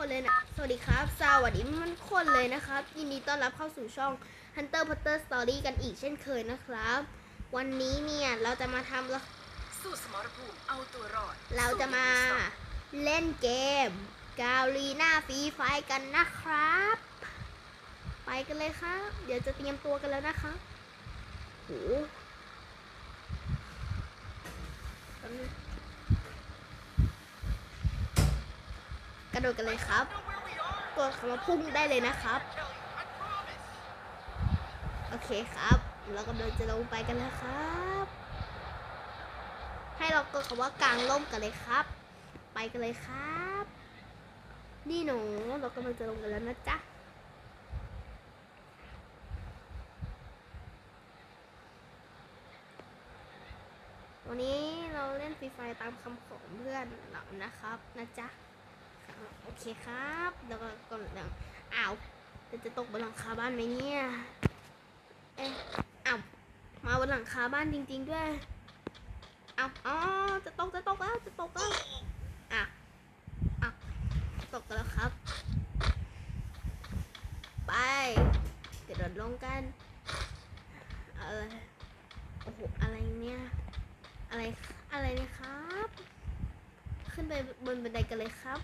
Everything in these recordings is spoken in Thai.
คนเลยนะ สวัสดีครับ สวัสดีมันคนเลยนะครับ ยินดีต้อนรับเข้าสู่ช่อง Hunter Potter Story กันอีกเช่นเคยนะครับ วันนี้เนี่ยเราจะมาทำละสู้สมรภูมิเอาตัวรอดเราจะมาเล่นเกมกาลีน่าฟรีไฟกันนะครับ ไปกันเลยครับ เดี๋ยวจะเตรียมตัวกันแล้วนะคะโหแป๊บนึงก ระโดดกันเลยครับ กดคำว่าพุ่งได้เลยนะครับ โอเคครับ เรากำลังจะลงไปกันแล้วครับ ให้เรากดคำว่ากลางร่มกันเลยครับ ไปกันเลยครับ นี่หนูเรากำลังจะลงกันแล้วนะจ๊ะวันนี้เราเล่นฟรีไฟตามคำของเพื่อนเรานะครับนะจ๊ะ โอเคครับ แล้วก็ก่อนแล้วอ้าวจะตกบนหลังคาบ้านไหมเนี่ย เอ๊ะอ้าวมาบนหลังคาบ้านจริง ๆ ด้วยอ้าวอ๋อจะตกจะตกแล้วจะตกแล้วอะอะตกกันแล้วครับ ไปกระโดดลงกัน เออโอ้โหอะไรเนี่ย อะไรอะไรเนี่ยครับ ขึ้นไปบนบันไดกันเลยครับ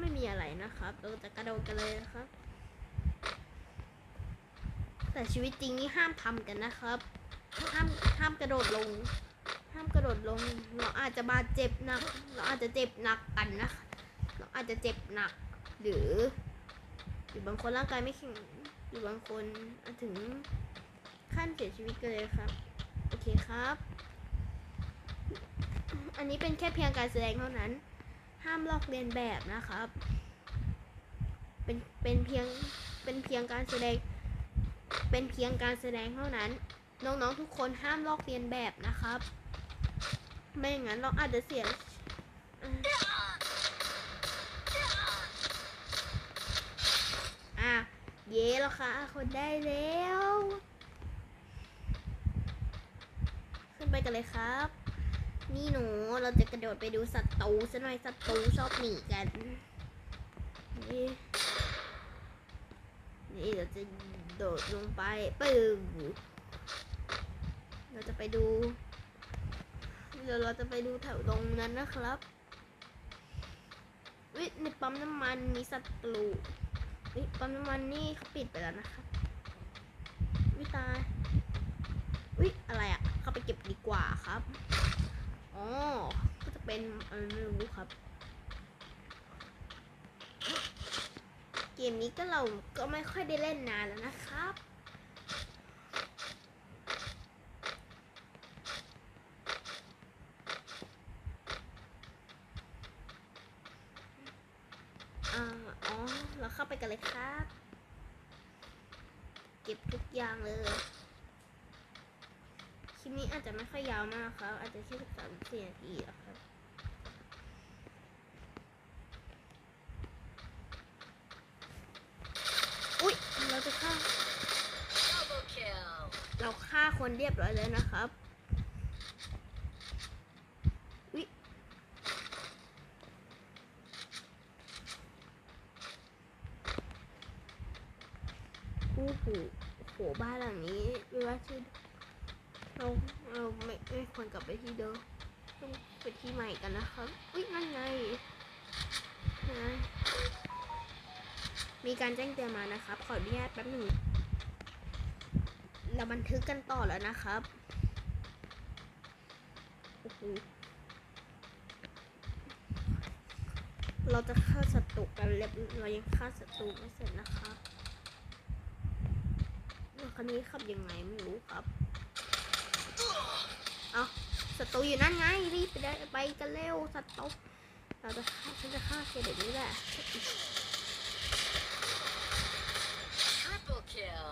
ไม่มีอะไรนะครับ เราจะกระโดดกันเลยนะครับ แต่ชีวิตจริงนี่ห้ามทำกันนะครับ ห้ามห้ามกระโดดลง ห้ามกระโดดลง เราอาจจะบาดเจ็บหนัก เราอาจจะเจ็บหนักกันนะเราอาจจะเจ็บหนัก หรือ หรือบางคนร่างกายไม่แข็งหรือบางคนถึงขั้นเสียชีวิตกันเลยครับ โอเคครับ อันนี้เป็นแค่เพียงการแสดงเท่านั้น ห้ามลอกเลียนแบบนะครับ เป็นเป็นเพียงเป็นเพียงการแสดง เป็นเพียงการแสดงเท่านั้น น้องๆทุกคนห้ามลอกเลียนแบบนะครับ ไม่อย่างนั้นเราอาจจะเสียอะเย้แล้วค่ะ คนได้แล้ว ขึ้นไปกันเลยครับ นี่หนูเราจะกระโดดไปดูศัตรูซะหน่อยศัตรูชอบหนีกัน นี่นี่เราจะโดดลงไปปึ้งเราจะไปดูเดี๋ยวเราจะไปดูแถวตรงนั้นนะครับวิในปั๊มน้ำมันมีศัตรูวิปั๊มน้ำมันนี่เขาปิดไปแล้วนะครับวิตายวิอะไรอะ่ะ เข้าไปเก็บดีกว่าครับ อ๋อ ก็จะเป็นอะไรไม่รู้ครับ เกมนี้ก็เราก็ไม่ค่อยได้เล่นนานแล้วนะครับ อ่า อ๋อ เราเข้าไปกันเลยครับ เก็บทุกอย่างเลย ลิปนี้อาจจะไม่ค่อยยาวมากครับ อาจจะแค่สามสี่นาทีครับอุ๊ย เราจะฆ่า เราฆ่าคนเรียบร้อยแล้วนะครับโอ้โหโอ้โหบ้านหลังนี้ไม่ว่าชื่อ เราเราไม่ไม่ควรกลับไปที่เดิมต้องไปที่ใหม่กันนะครับอุ้ยนั่นไงนะมีการแจ้งเตือนมานะครับ ขออนุญาตแป๊บหนึ่งเราบันทึกกันต่อแล้วนะครับโอ้โหเราจะฆ่าศัตรูกันเรียบเรายังฆ่าศัตรูไม่เสร็จนะครับรถคันนี้ขับยังไงไม่รู้ครับ ศัตรูอยู่นั่นไงรีบไปได้ไปกันเร็วศัตรูเราจะฆ่าฉันจะฆ่าแกเดี๋ยวนี้แหละ Triple kill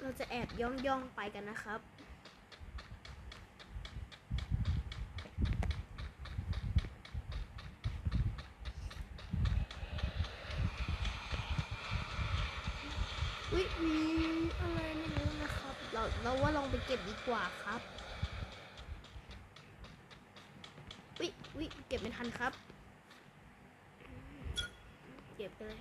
เราจะแอบย่องย่องๆไปกันนะครับ เอุ๊ยมีอะไรไม่รู้นะครับ เราเราว่าลองไปเกว่าครับอุ๊ยอุ๊ยเก็บไม่ทันครับ เก็บไปเลย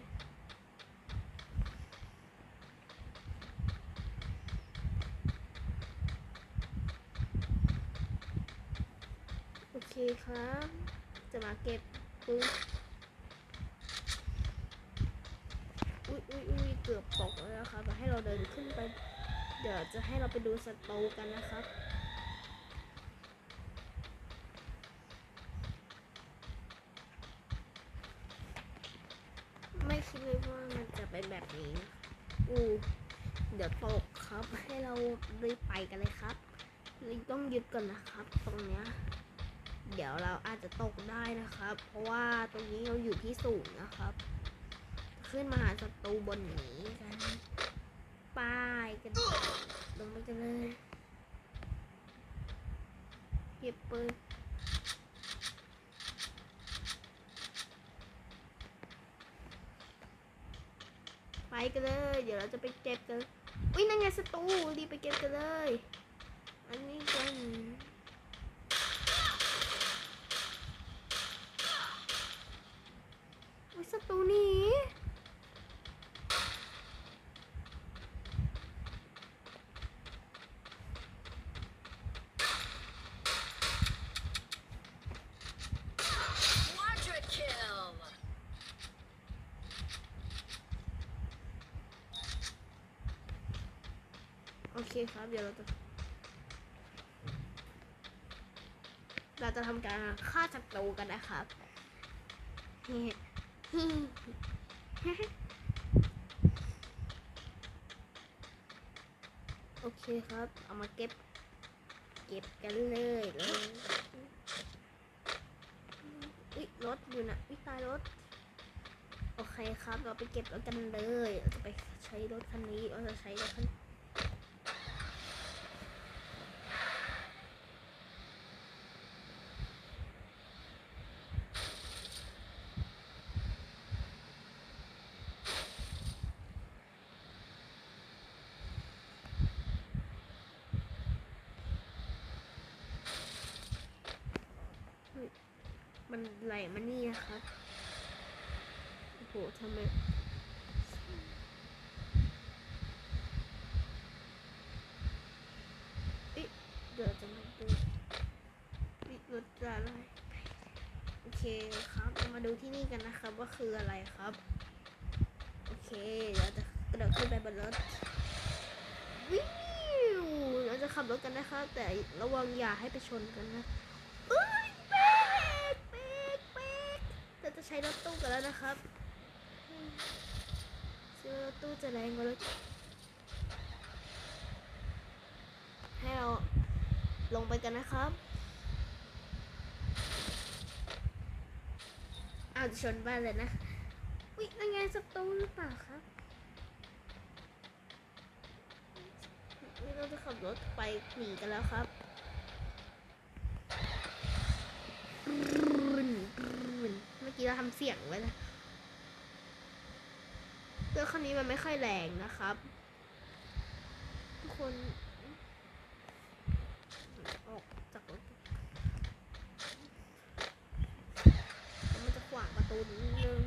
โอเคครับ จะมาเก็บปืนอุ้ยอุ้ยอุ้ยเกือบตกแล้วนะครับแต่ให้เราเดินขึ้นไป เดี๋ยวจะให้เราไปดูสตูกันนะครับไม่คิดเลยว่ามันจะเป็นแบบนี้ อู้ เดี๋ยวตกครับ ให้เรารีบไปกันเลยครับรีบต้องยึดก่อนนะครับ ตรงเนี้ย เดี๋ยวเราอาจจะตกได้นะครับ เพราะว่าตรงนี้เราอยู่ที่สูงนะครับ ขึ้นมาหาศัตรูบนนี้กัน กันลงไปกันเลยเก็บปืนไปกันเลย เดี๋ยวเราจะไปเก็บกัน อุ้ยนั่นไงศัตรูรีบไปเก็บกันเลย อันนี้กัน อุ้ยศัตรูหนี Quadra kill. โอเคครับ เดี๋ยวเราจะเราจะทำการฆ่าศัตรูกันนะครับโอเคครับ เอามาเก็บ เก็บกันเลยเลยอุ๊ยรถอยู่นะอุ๊ยตายรถ โอเคครับ เราไปเก็บรถกันเลย เราจะไปใช้รถคันนี้ เราจะใช้รถคัน มันไหลมานี่นะครับโอ้โหทำไมเอ๊ะเดี๋ยวจะมาดูวิรถจะอะไรโอเคครับมาดูที่นี่กันนะครับ ว่าคืออะไรครับ โอเค เดี๋ยวจะกระโดดขึ้นไปบนรถวิวเราจะขับรถกันนะครับ แต่ระวังอย่าให้ไปชนกันนะ เอ้ยเบรกเบรกเบรกเราจะ ใช้รถตู้กันแล้วนะครับเชื่อรถตู้จะแรงกว่ารถให้เราลงไปกันนะครับอาจะชนบ้านเลยนะวินั่นไงสตูหรือเปล่าครับนี่เราจะขับรถไปหนีกันแล้วครับ กี้เราทำเสียงไว้นะเรื่องคันนี้มันไม่ค่อยแรงนะครับ ทุกคนออกจากรถมันจะขวางประตูนิดนึง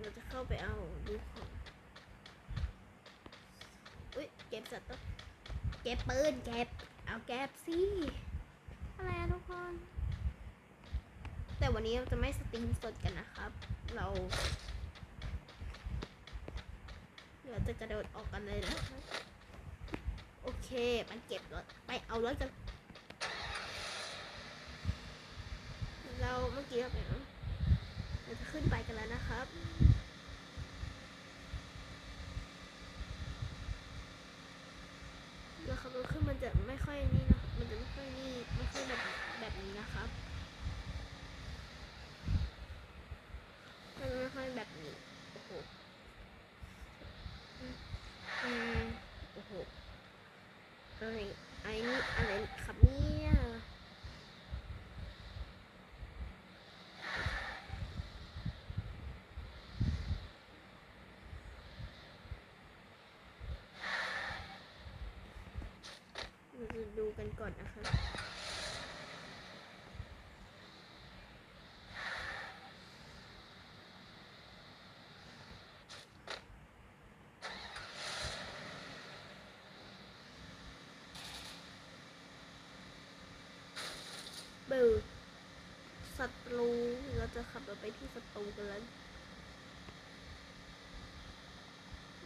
เราจะเข้าไปเอาดูของอุ้ยเก็บสัตว์ตัวเก็บปืนเก็บเอาแก็บสิ อะไรอะทุกคน แต่ วันนี้เราจะไม่สตรีมสดกันนะครับ เราเดี๋ยวจะกระโดดออกกันเลยนะโอเคไปเก็บรถ ไปเอารถกัน เราเมื่อกี้เราไปเนอะเราจะขึ้นไปกันแล้วนะครับเราขับรถขึ้นมันจะไม่ค่อยนี่นะ มันจะไม่ค่อยนี่ ไม่ค่อยแบบแบบนี้นะครับ มันไม่ค่อยแบบนี้ โอ้โหอืมอืมโอ้โหอะไรไอ้นี่อะไรครับเนี่ย จะ ดูกันก่อนนะคะเบอร์ศัตรูเราจะขับรถไปที่ศัตรูกันแล้ว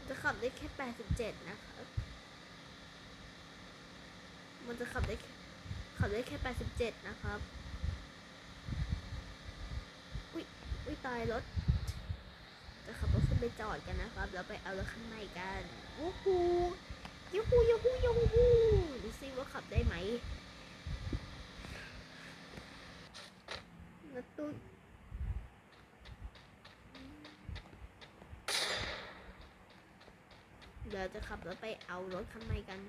จะขับได้แค่ 87 นะคะ มันจะขับได้ขับได้แค่ 87 นะครับ อุ้ยอุ้ยตายรถ จะขับรถขึ้นไปจอดกันนะครับ แล้วไปเอารถข้างในกันวู้ฮูยูฮูยูฮูยูฮูดูซิว่าขับได้ไหมรถตู้เดี๋ยวจะขับรถไปเอารถข้างในกัน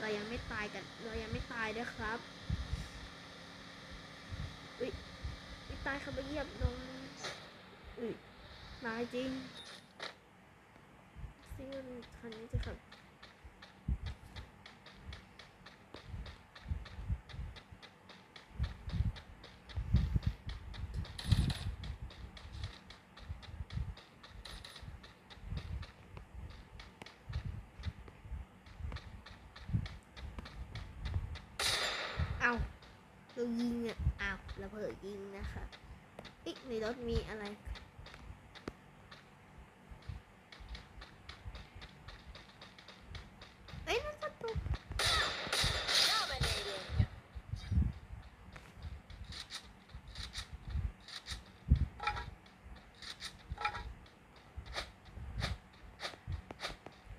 เรายัง ไม่ตายกันเรายังไม่ตายด้วยครับอุ้ยไม่ตายขับไปเยียบลงอุ้ยตายจริงซิ่งคันนี้จะขับ เอาเรายิงอะอ้าว เผลอยิงนะคะอีกในรถมีอะไร เอ้ยนั่นประตู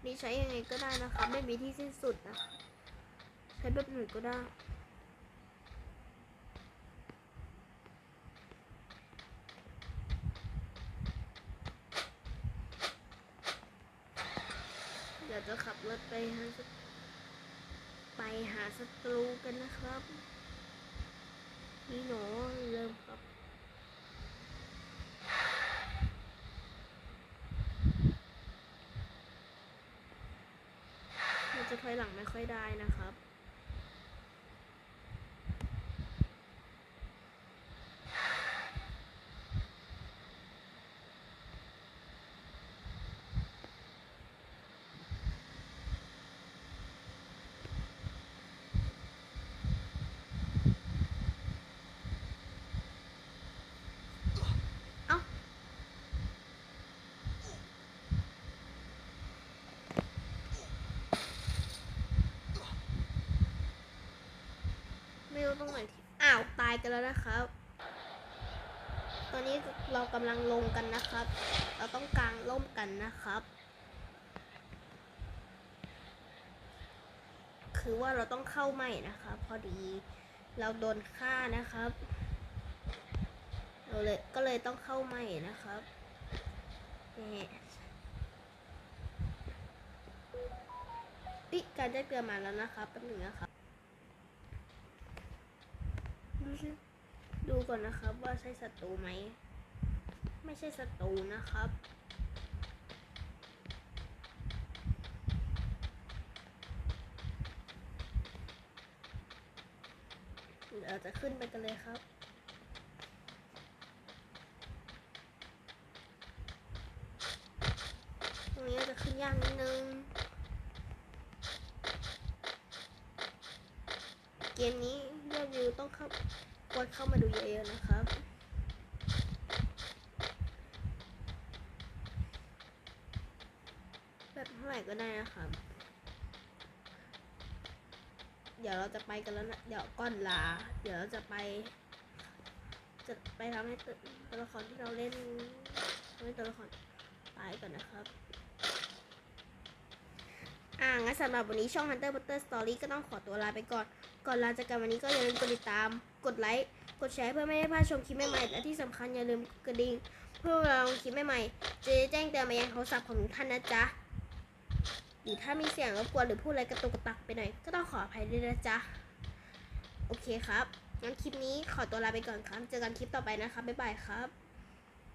นี่ใช้ยังไงก็ได้นะคะ ไม่มีที่สิ้นสุดนะคะใช้แบบไหนก็ได้ เดี๋ยวจะขับรถไปหาไปหาศัตรูกันนะครับนี่หนูเริ่มครับมันจะถอยหลังไม่ค่อยได้นะครับ เอ้าู้ตรงไหนที่อ้าวตายกันแล้วนะครับ ตอนนี้เรากำลังลงกันนะครับ เราต้องกางร่มกันนะครับ คือว่าเราต้องเข้าใหม่นะครับ พอดีเราโดนฆ่านะครับ เราเลยก็เลยต้องเข้าใหม่นะครับนี่อิการแจ้งเตือนมาแล้วนะครับแป๊บนึงนะครับ ดูก่อนนะครับว่าใช่ศัตรูไหม ไม่ใช่ศัตรูนะครับเราจะขึ้นไปกันเลยครับ ตรงนี้จะขึ้นยากนิดนึง เกมนี้ ต้องเข้ากดเข้ามาดูเยอะๆนะครับแบบเท่าไหร่ก็ได้นะครับ เดี๋ยวเราจะไปกันแล้วนะ เดี๋ยวก่อนลา เดี๋ยวเราจะไป จะไปทำให้ตัวตัวละครที่เราเล่นทำให้ตัวละครตายก่อนนะครับอ่างั้นสำหรับวันนี้ช่อง Hunter Butter Story ก็ต้องขอตัวลาไปก่อน ก่อนลาจากกันวันนี้ก็อย่าลืมกดติดตาม กดไลค์ กดแชร์เพื่อไม่ให้พลาดชมคลิปใหม่ๆ และที่สำคัญอย่าลืมกระดิ่งเพื่อเวลาลงคลิปใหม่ๆ จะได้แจ้งเตือนมายังโทรศัพท์ของท่านนะจ๊ะ หรือถ้ามีเสียงรบกวนหรือพูดอะไรกระตุกกระตักไปหน่อย ก็ต้องขออภัยด้วยนะจ๊ะ โอเคครับ งั้นคลิปนี้ขอตัวลาไปก่อนครับ เจอกันคลิปต่อไปนะครับ บ๊ายบายครับ